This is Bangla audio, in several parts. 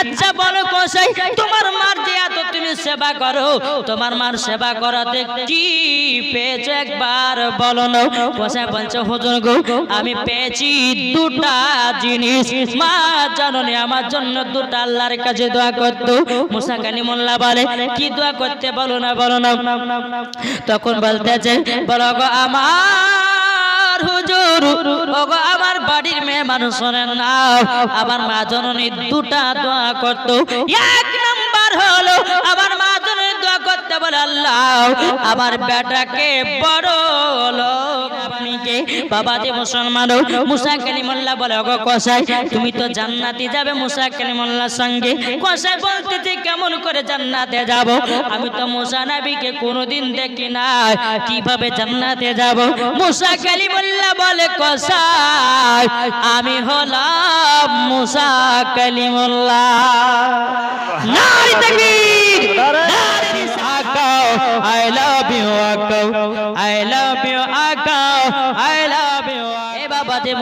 আচ্ছা বলো কসাই, তোমার মার যে এত তুমি সেবা করো, তোমার মার সেবা করাতে কি পেয়েছ একবার বলো না কসাই বলছে, হুজুর গো, আমি পেয়েছি দুটা জিনিস। মা জননী, আমার জন্য দুটা আল্লাহর কাছে দোয়া করতো। মুসা কালিমুল্লাহ বলে, কি দোয়া করতে বলো না বলো না তখন বলতেছে, বলো গো, আমার হুজুর ওগো, আমার বাড়ির মেয়ে মানুষ শোনেন না। আমার মা জননী দুটা দোয়া করতো। এক নাম্বার হলো, আমার মা জননী দোয়া করতে বলে, আল্লাহ, আমার বেটাকে বড় লোক আপনি বাবা যে মুসলমান মুসা কালিমুল্লাহ বলে, ওগো কসাই, তুমি তো জান্নাতি যাবে মুসা কালিমুল্লাহর সঙ্গে। কসাই বলতেছে কেমন করে জান্নাতে যাব? আমি তো মুসা নবীকে কোনোদিন দেখি না কীভাবে জান্নাতে যাব? মুসা কালিমুল্লাহ বলে, কসাই, আমি হলাম মুসা কালিমুল্লাহ। নারী তাকবীর! নারী আকাও আই লাভ ইউ, আকাও, আই লাভ ইউ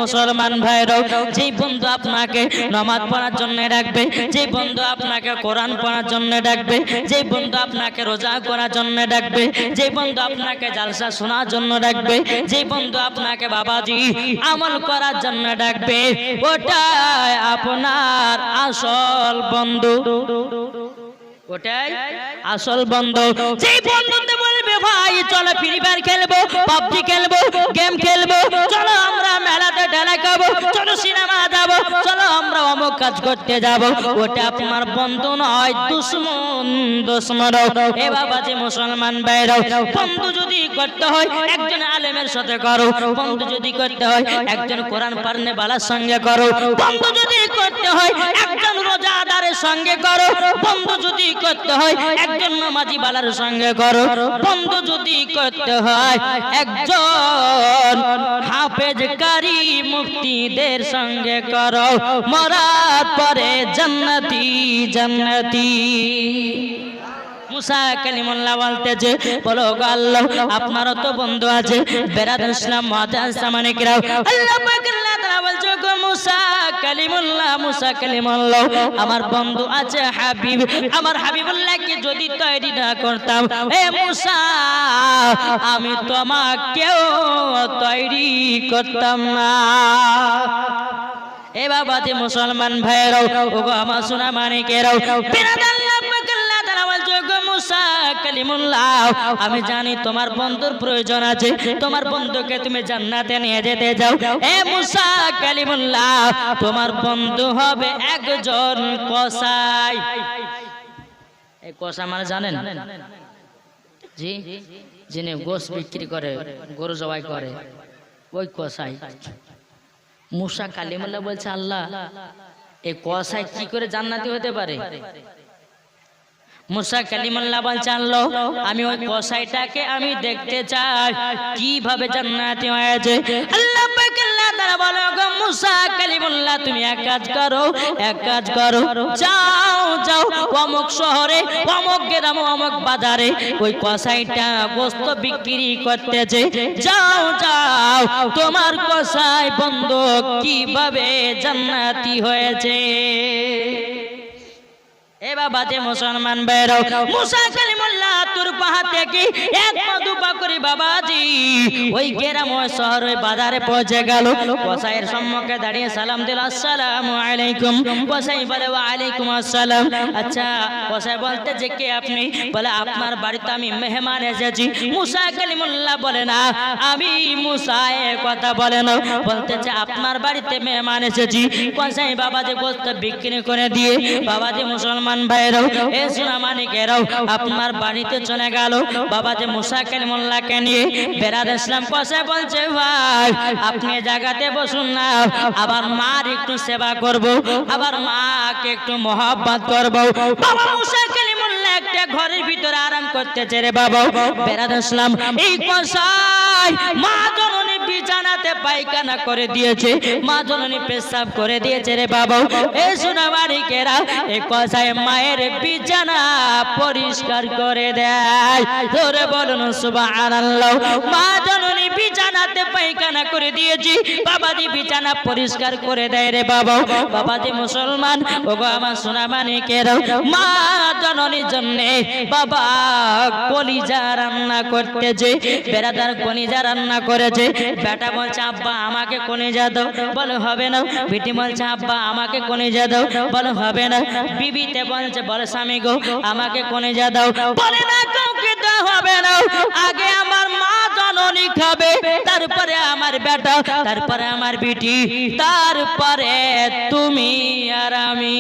মুসলমান ভাইরাও যে বন্ধু আপনাকে নামাজ পড়ার জন্য ডাকবে যে বন্ধু আপনাকে কোরআন পড়ার জন্য ডাকবে যে বন্ধু আপনাকে রোজা করার জন্য ডাকবে যে বন্ধু আপনাকে জালসা শোনার জন্য ডাকবে যে বন্ধু আপনাকে বাবাজি আমল করার জন্য ডাকবে, ওটাই আপনার আসল বন্ধু। ওটাই আসল বন্ধু। বন্ধুতে বলবে ভাই, চলো ফ্রি ফায়ার খেলব পাবজি খেলব গেম খেলব, চলো আমরা মেলাতে ঢেলা খাব, চলো সিনেমা চলো আমরা অমুক কাজ করতে যাব। ওটা আপনার বন্ধু নয়, দুশ্মন দুশ্মন এ বাবা যে মুসলমান ভাইরাও, বন্ধু যদি করতে হয়, একজন আলেমের সাথে করো। বন্ধু যদি করতে হয়, একজন কোরআন পারনে বালার সঙ্গে করো। বন্ধু যদি করতে হয়, একজন রোজাদারের সঙ্গে করো। বন্ধু যদি করতে হয়, একজন নামাজি বালার সঙ্গে করো। বন্ধু যদি করতে হয়, একজন হাফেজ কারি মুক্তিদের সঙ্গে করো। মরার পরে জান্নাতি জান্নাতি। আপনারও তো বন্ধু আছে, বেরাদার ইসলাম মহাজান সামানিকরাও আমার বন্ধু আছে, হাবিব। আমার হাবিবুল্লাহকে যদি তৈরি না করতাম, এ মুসা, আমি তোমাকেও তৈরি করতাম না। এ বাবা যে মুসলমান ভাইয়েরাও ওগো আমার সোনা মানিকেরাও আমি জানি তোমার বন্ধুর প্রয়োজন আছে, তোমার বন্ধুকে তুমি জান্নাতে নিয়ে যেতে যাও। এ মুসা কালিমুল্লাহ, তোমার বন্ধু হবে একজন কসাই। এই কসা মানে জানেন? জি, যিনি গোস বিক্রি করে, গরু জবাই করে, ওই কসাই। মুসা কালিমুল্লাহ বলছে, আল্লাহ এই কুয়াশায় কি করে জান্নাতি হতে পারে? মুসা কালিমুল্লাহ বলছে, আল্লাহ, আমি ওই কসাইটাকে আমি দেখতে চাই। কীভাবে জান্নাতি হয়েছে? আল্লাহ আল্লাহ তাআলা বলে গো মুসা তুমি এক কাজ করো, এক কাজ করো। যাও যাও, অমুক শহরে, অমুক গ্রাম, অমুক বাজারে, ওই বিক্রি করতেছে। যাও যাও, তোমার কসাই বন্ধ কীভাবে জান্নাতি হয়েছে? এ বাবা যে মুসলমান বেরো মুসা তোর পাহা থেকে এক বাবাজি, ওই গ্রাম শহর, ওই বাজারে পৌঁছে গেল। কসাইয়ের সম্মুখে দাঁড়িয়ে সালাম দিল আলাইকুম। কসাই বলে আসসালাম। আচ্ছা কসাই বলতে, যে কে আপনি? বলে, আপনার বাড়িতে আমি মেহমান এসেছি। মুসা কালিমুল্লাহ বলে, না, আমি কথা বলে না। বলতেছে আপনার বাড়িতে মেহমান এসেছি। কসাই বাবা যে গোস্ত বিক্রি করে দিয়ে। বাবা যে মুসলমান ভাইরাও এ সোনা আপনার চলে গেল। বাবা যে মুসা কালিমুল্লাহকে নিয়ে বেড়ার ইসলাম কষে বলছে, ভাই, আপনি জায়গাতে বসুন না। আবার মার একটু সেবা করব, আবার মাকে একটু মহাব্বত করব। বাবা মুসা কালিমুল্লাহ একটা ঘরের ভিতরে আরাম করতে চেরে বাবা। বেড়ার ইসলাম এই কষায় মা জননী বিছানাতে পায়খানা করে দিয়েছে। মা জননী পেশাব করে দিয়েছে রে বাবা। এ সোনা বাড়িকেরা এ কথায় মায়ের বিছানা পরিষ্কার করে দেয়। ধরে বলুন, সুবহানাল্লাহ। মা বিছানাতে পায়খানা করে দিয়েছি। বাবাজি বিছানা পরিষ্কার করে দেয় রে বাবা। বাবাজি মুসলমান, ওগো আমার সোনা মানিকের মা জননীর জন্য বাবা কলিজা রান্না করতেছে, বেড়াদার কলিজা রান্না করেছে। বেটা বলছে, আব্বা, আমাকে কলিজা দাও। বলে, হবে না। বিটি বলছে, আব্বা, আমাকে কলিজা দাও। বলে, হবে না। বিবিতে বলছে, বলে, স্বামী গো, আমাকে কলিজা দাও। বলে, না, কাউকে দেওয়া হবে না। আগে খাবে তারপরে আমার বেটা, তারপরে আমার বিটি, তারপরে তুমি আর আমি।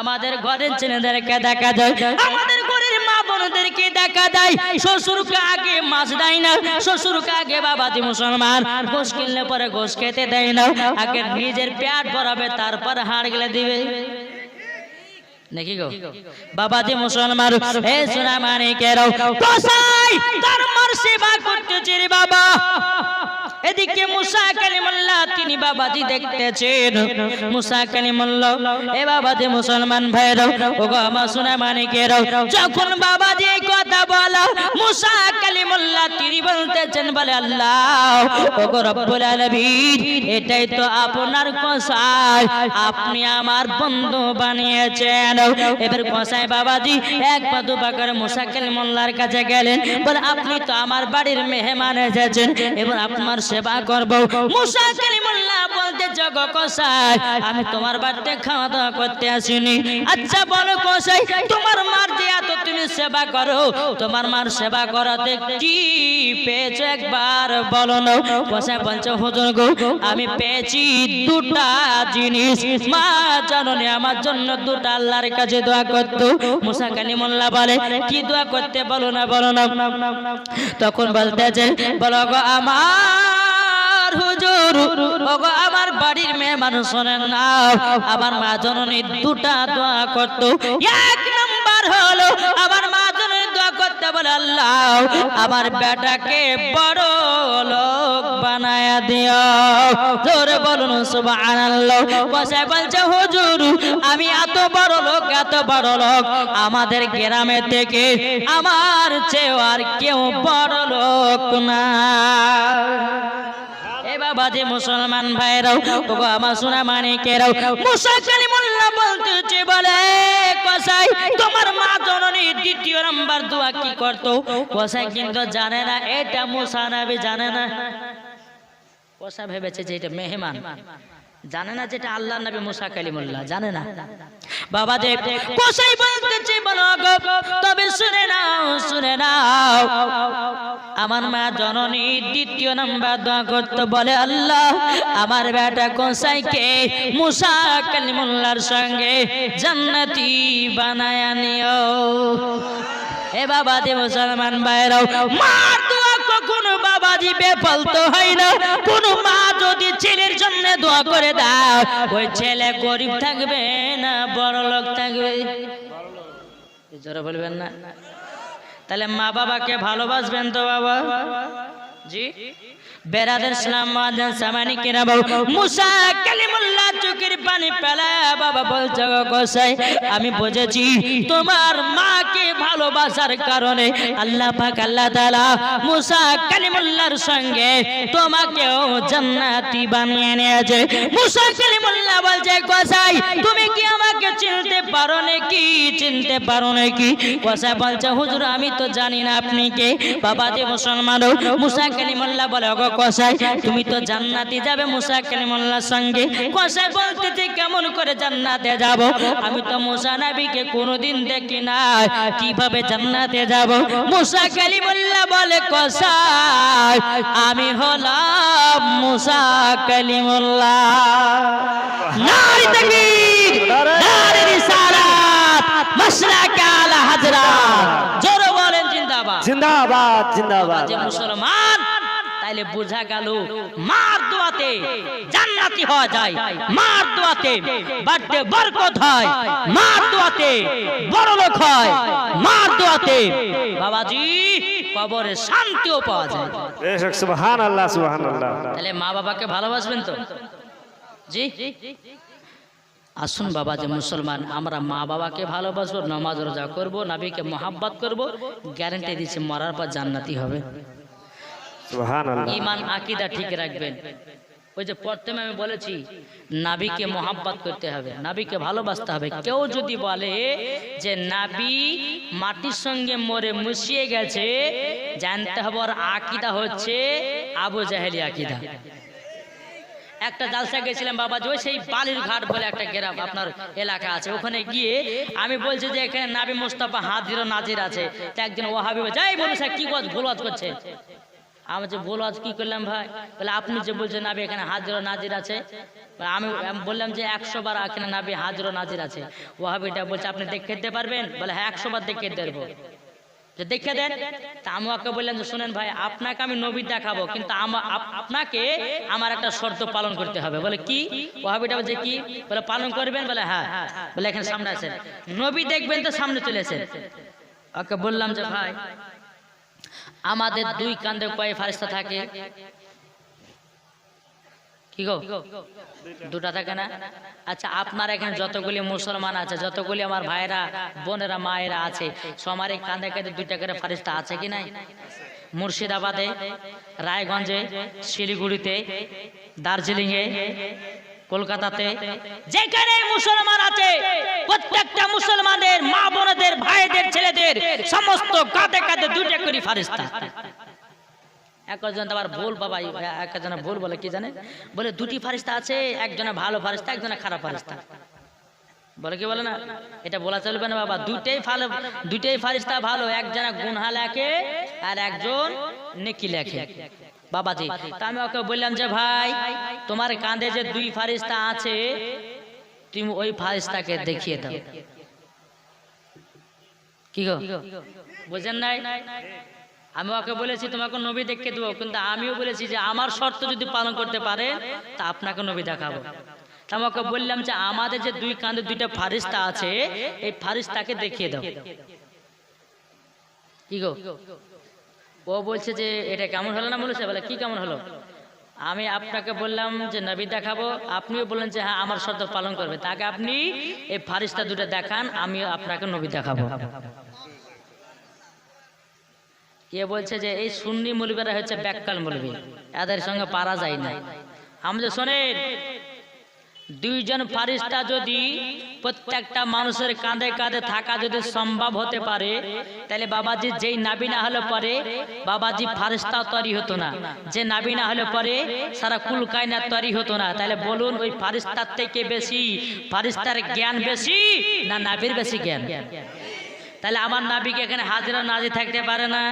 আমাদের ঘরের ছেলেদেরকে দেখা যায়, আমাদের ঘরের মা বোনদেরকে দেখা যায়। শ্বশুরকে আগে মাছ দেয় না, শ্বশুরকে আগে বাবাজি মুসলমান। ঘোষ কিনলে পরে ঘোষ খেতে দেয় না। আগে নিজের পেট ভরাবে, তারপর হাড় গেলে দিবে। নাকি গো, বাবাজি মুসলমান হে সোনা মানিকের কসাই, তার সেবা করতেছে রে বাবা। এদিকে মুসা কালিমুল্লাহ, তিনি বাবাজি দেখতেছেন। মুসা কালিমুল্লাহ, এ বাবাজি মুসলমান ভাইরা ও গো আমার সোনা মানিকের যখন বাবাজি এই কথা বলা, মুসা কালিমুল্লাহ, তিনি বলতেছেন, বলে আল্লাহ ও গো রব্বুল আলামিন, এটাই তো আপনার কসাই, আপনি আমার বন্ধু বানিয়েছেন। এবার কসাই বাবাজি এক পা দু পা করে মুসা মোল্লার কাছে গেলেন, বলে, আপনি তো আমার বাড়ির মেহমান এসেছেন, এবার আপনার সেবা করব। মুসাকিল মোল্লা বলতে, জগ কসাই, আমি তোমার বাড়িতে খাওয়া দাওয়া করতে আসিনি। আচ্ছা বলো কসাই, তোমার মার যে এত তুমি সেবা করো, তোমার মার সেবা করাতে কি পেয়েছ একবার বলো না কসাই বলছে, হুজুর গো, আমি পেয়েছি দুটা জিনিস। মা জাননি আমার জন্য দুটা আল্লাহর কাছে দোয়া করতো। মুসা কালিমুল্লাহ বলে, কি দোয়া করতে বলো না বলো না তখন বলতেছে, বলো গো, আমার হুজুর ওগো, আমার বাড়ির মেয়ে মানুষ শোনেন না। আমার মা জননী দুটা দোয়া করতো। এক নাম্বার হলো, আমার মা জননী দোয়া করতে বলে, আল্লাহ, আমার বেটাকে বড় লোক বানায়া দিও। জোরে বলুন, সুবহানাল্লাহ। কসাই বলছে, হুজুর, আমি এত বড় লোক, এত বড় লোক। আমাদের গ্রামে থেকে আমার চেয়ে আর কেউ বড় লোক না। যে মুসলমান ভাইরাও, ওগো আমার সোনা মানিকেরাও মুসা কালিমুল্লাহ বলতেছে বলে, কসাই, তোমার মা জননী দ্বিতীয় নাম্বার দোয়া কি করতো? কসাই কিন্তু জানে না, এটা মুসা নবী জানে না। কসা ভেবেছে যে এটা মেহমান। জানে না যেটা আল্লাহ নবী মুসা কালিমুল্লাহ জানে না। বাবা দেব কসাই বলতেছে বলো তবে শুনে নাও শুনে নাও। আমার মা জননী দ্বিতীয় নাম্বার দোয়া করতে বলে আল্লাহ আমার বেটা কসাইকে মুসা কালিমুল্লাহর সঙ্গে জান্নাতি বানায় নিও এ বাবা দে মুসলমান ভাইরাও মার কখনো বাবাজি হয় না। কোন মা যদি ছেলের জন্য দোয়া করে দাও, ওই ছেলে গরিব থাকবে না, বড় লোক থাকবে। জোরে বলবেন না? তাহলে মা বাবাকে ভালোবাসবেন তো বাবা? জি? বেরাদের ইসলাম মাদান সামানি কিনা বাবু? মুসা কালিমুল্লাহ চোখের পানি পেলা বাবা বলছে গোসাই আমি বুঝেছি তোমার মাকে ভালোবাসার কারণে আল্লাহ পাক আল্লাহ তাআলা মুসা কালিমুল্লাহর সঙ্গে তোমাকেও জান্নাতি বানিয়ে নিয়েছে। মুসা কালিমুল্লাহ বলছে গোসাই তুমি পারো নাকি? চিনতে পারো নাকি? গোসাই বলছে, হুজুর, আমি তো জানি না আপনি কে। বাবা যে মুসলমান মুসা কালিমুল্লাহ বলে, ওগো কসাই, তুমি তো জান্নাতে যাবে মুসা কালিমুল্লাহর সঙ্গে। কসাই বলতেছে, কেমন করে জান্নাতে যাব? আমি তো মুসা নবীকে কোনোদিন দেখি না কীভাবে জান্নাতে যাব? মুসা কালিমুল্লাহ বলে, কসাই, আমি হলাম মুসা কালিমুল্লাহ। নারী রিসালাত আলা হাজরাত জোরে বলেন জিন্দাবাদ। জিন্দাবাদ জিন্দাবাদ। যে মুসলমান তাইলে বোঝা গেল মার দোয়াতে জান্নাতি হওয়া যায়। মার দোয়াতে বাড়তে বরকত হয়। মার দোয়াতে বড় লোক হয়। মার দোয়াতে বাবাজি কবরে শান্তিও পাওয়া যায়। বেশক তাহলে মা বাবাকে ভালোবাসবেন তো? জি? আসুন বাবা যে মুসলমান আমরা মা বাবাকে ভালোবাসবো নমাজ রোজা করব নাবিকে মোহাব্বত করব গ্যারেন্টি দিচ্ছে মরার পর জান্নাতি হবে। ইমান আকিদা ঠিক রাখবেন। ওই যে প্রথমে আমি বলেছি নাবিকে মোহাব্বত করতে হবে নাবিকে ভালোবাসতে হবে। কেউ যদি বলে যে নাবি মাটির সঙ্গে মরে মুশিয়ে গেছে জানতে হবে ওর আকিদা হচ্ছে আবু জাহেলি আকিদা। একটা জালসা গেছিলাম বাবা ওই সেই বালির ঘাট বলে একটা গ্রাম আপনার এলাকা আছে। ওখানে গিয়ে আমি বলছি যে এখানে নাবি মুস্তাফা হাজির নাজির আছে। তা একজন ওহাবি যাই বলুন স্যার কি কাজ ভুল করছে? আমি যে ভুল আজ কি করলাম ভাই? বলে, আপনি যে বলছেন নাবি এখানে হাজির নাজির আছে। আমি বললাম যে একশো বার এখানে নাবি হাজির নাজির আছে। ওহাবিটা বলছে, আপনি দেখে পারবেন? বলে হ্যাঁ একশো বার দেখে দেবো যে দেখে দেন, তা আমাকে বললেন যে, শোনেন ভাই, আপনাকে আমি নবী দেখাবো, কিন্তু আপনাকে আমার একটা শর্ত পালন করতে হবে। বলে, কি? ওহাবিটা বলছে, কি? বলে, পালন করবেন? বলে হ্যাঁ। বলে, এখানে সামনে আছেন। নবী দেখবেন তো সামনে চলে এসেন ওকে বললাম যে, ভাই, আমাদের দুই কান্দে কয় ফারিস্তা থাকে? কি গো? দুটা থাকে না? আচ্ছা আপনার এখানে যতগুলি মুসলমান আছে, যতগুলি আমার ভাইরা বোনেরা, মায়েরা আছে এই কাঁধে কাঁধে দুইটা করে ফারিস্তা আছে কি নাই? মুর্শিদাবাদে, রায়গঞ্জে, শিলিগুড়িতে, দার্জিলিংয়ে, কলকাতাতে, যেখানে মুসলমান আছে, প্রত্যেকটা মুসলমানের মা বোনদের ভাইদের, ছেলেদের, সমস্ত কাঁধে কাঁধে দুইটা করে ফারিস্তা একজন আবার ভুল বাবা একজন ভুল বলে কি জানে? বলে দুটি ফারিস্তা আছে একজনে ভালো ফারিস্তা একজনে খারাপ ফারিস্তা। বলে কি বলে না? এটা বলা চলবে না বাবা। দুইটাই ভালো, দুইটাই ফারিস্তা ভালো একজনে গুনহা লেখে আর একজন নেকি লেখে। বাবাজি, তা আমি ওকে বললাম যে, ভাই, তোমার কাঁধে যে দুই ফারিস্তা আছে, তুমি ওই ফারিস্তাকে দেখিয়ে দাও। কি গো? বুঝেন নাই? আমি ওকে বলেছি, তোমাকে নবী দেখে দেবো। কিন্তু আমিও বলেছি যে, আমার শর্ত যদি পালন করতে পারে, তা আপনাকে নবী দেখাবো। তা আমি ওকে বললাম যে, আমাদের যে দুই কাঁধে দুইটা ফারিস্তা আছে, এই ফারিস্তাকে দেখিয়ে দাও। কি গো? ও বলছে যে, এটা কেমন হলো না বলেছে? বলে, কি কেমন হলো? আমি আপনাকে বললাম যে, নবী দেখাবো। আপনিও বললেন যে হ্যাঁ আমার শর্ত পালন করবে। তাকে আপনি এই ফারিস্তা দুটো দেখান, আমিও আপনাকে নবী দেখাবো। এ বলছে যে, এই সুন্নি মুলবিরা হচ্ছে ব্যাককাল মুলবি, এদের সঙ্গে পারা যায় না। আমাদের শোনেন, দুইজন ফারিস্তা যদি প্রত্যেকটা মানুষের কাঁধে কাঁধে থাকা যদি সম্ভব হতে পারে, তাহলে বাবাজি যেই নাবি না হলে পরে বাবাজি ফারিস্তা তৈরি হতো না। যে নাবি না হলে পরে সারা কুল কায়না তৈরি হতো না। তাহলে বলুন, ওই ফারিস্তার থেকে বেশি ফারিস্তার জ্ঞান বেশি না নাবির বেশি জ্ঞান? তাহলে আমার নাবিকে এখানে হাজিরা নাজি থাকতে পারে না।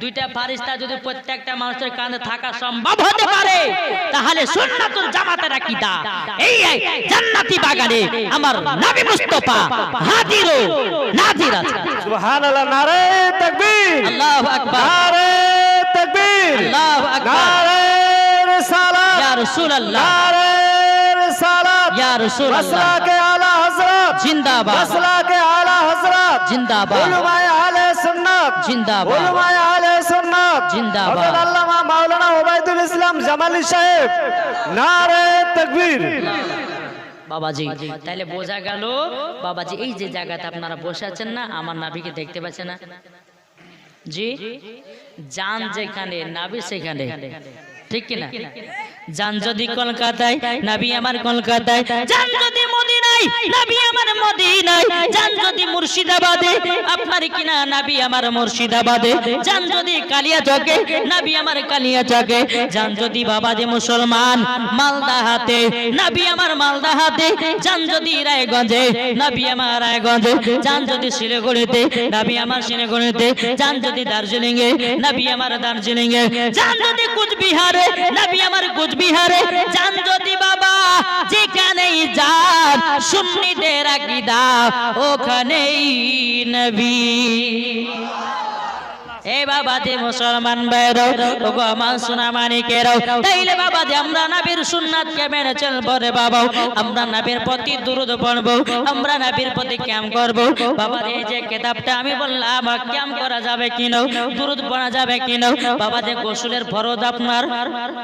দুইটা ফারিস্তা যদি প্রত্যেকটা মানুষের কাঁধে থাকা সম্ভব হতে পারে তাহলে সুন্নাতুল জামাতের আকীদা। এই এই জান্নাতি বাগানে আমার নবী মুস্তাফা হাজির ও নাজির আছে। সুবহান আল্লাহ নারে তাকবীর। আল্লাহু আকবার। নারে তাকবীর। আল্লাহু আকবার। নারে রিসালাত। ইয়া রাসূলুল্লাহ। নারে রিসালাত। ইয়া রাসূলুল্লাহ। মাসলাকে আলা হযরত। জিন্দাবাদ। মাসলাকে আলা হযরত জিন্দাবাদ। উলামায়ে আহলে সুন্নাত। জিন্দাবাদ। উলামায়ে আহলে সুন্নাত। জিন্দাবাদ। হযরত আল্লামা মাওলানা ওবাইদুল ইসলাম জামালি সাহেব নারে তাকবীর। বাবাজি তাহলে বোঝা গেল বাবাজি এই যে জায়গাতে আপনারা বসে আছেন না আমার নাবিকে দেখতে পাচ্ছেন না। জি? যান যেখানে নাবি সেখানে। ঠিক কিনা? যান যদি কলকাতায়, নাবি আমার কলকাতায়। যান যদি মদিনায়, নাবি আমার মদিনায়। যান যদি মুর্শিদাবাদে, আপনার কিনা নাবি আমার মুর্শিদাবাদে। যান যদি কালিয়া চকে নাবি আমার কালিয়া চকে যান যদি বাবাজি মুসলমান, মালদা হাতে, নাবি আমার মালদা হাতে। যান যদি রায়গঞ্জে, নাবি আমার রায়গঞ্জে। যান যদি শিলিগুড়িতে, নাবি আমার শিলিগুড়িতে। যান যদি দার্জিলিং এ নাবি আমার দার্জিলিং এ যান যদি কুচবিহারে, নাবি আমার কুচবিহারে যান যদি বাবা যেখানেই যান সুন্নিদের আকীদা ওখানেই নবী। গোসলের আপনার?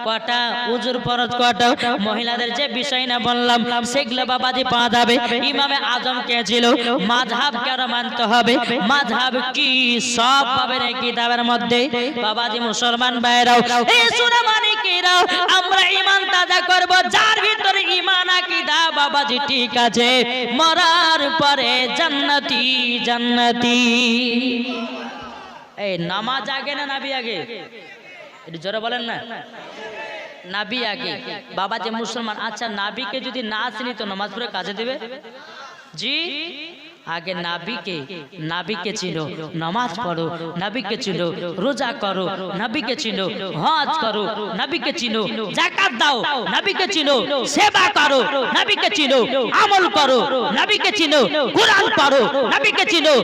কটা উজুর কটা মহিলাদের যে বিষয় না বললাম, সেগুলো বাবা যে পাওয়া যাবে। ইমামে আজম কে ছিল? মাঝহাব কেন মানতে হবে। মাঝহাব কি সব পাবে নাকি? কিতাবের মধ্যে, বাবাজি মুসলমান ভাইরাও এই সোনা মানিকেরাও আমরা ইমান তাজা করব, যার ভিতরে ইমান আকিদা বাবাজি ঠিক আছে, মরার পরে জান্নাতি জান্নাতি। এই, নামাজ আগে না নাবি আগে? একটু জোরে বলেন না। নাবি আগে। বাবা যে মুসলমান আচ্ছা নাবিকে যদি না চিনি তো নামাজ পড়ে কাজে দেবে? জি? আগে নাবিকে নাবিকে চিনো নামাজ পড়ো নাবিকে চিনো রোজা করো নাবিকে চিনো হজ করো নাবিকে চিনো জাকাত দাও নাবিকে চিনো সেবা করো নাবিকে চিনো আমল করো নাবিকে চিনো কোরআন পড়ো নাবিকে চিনো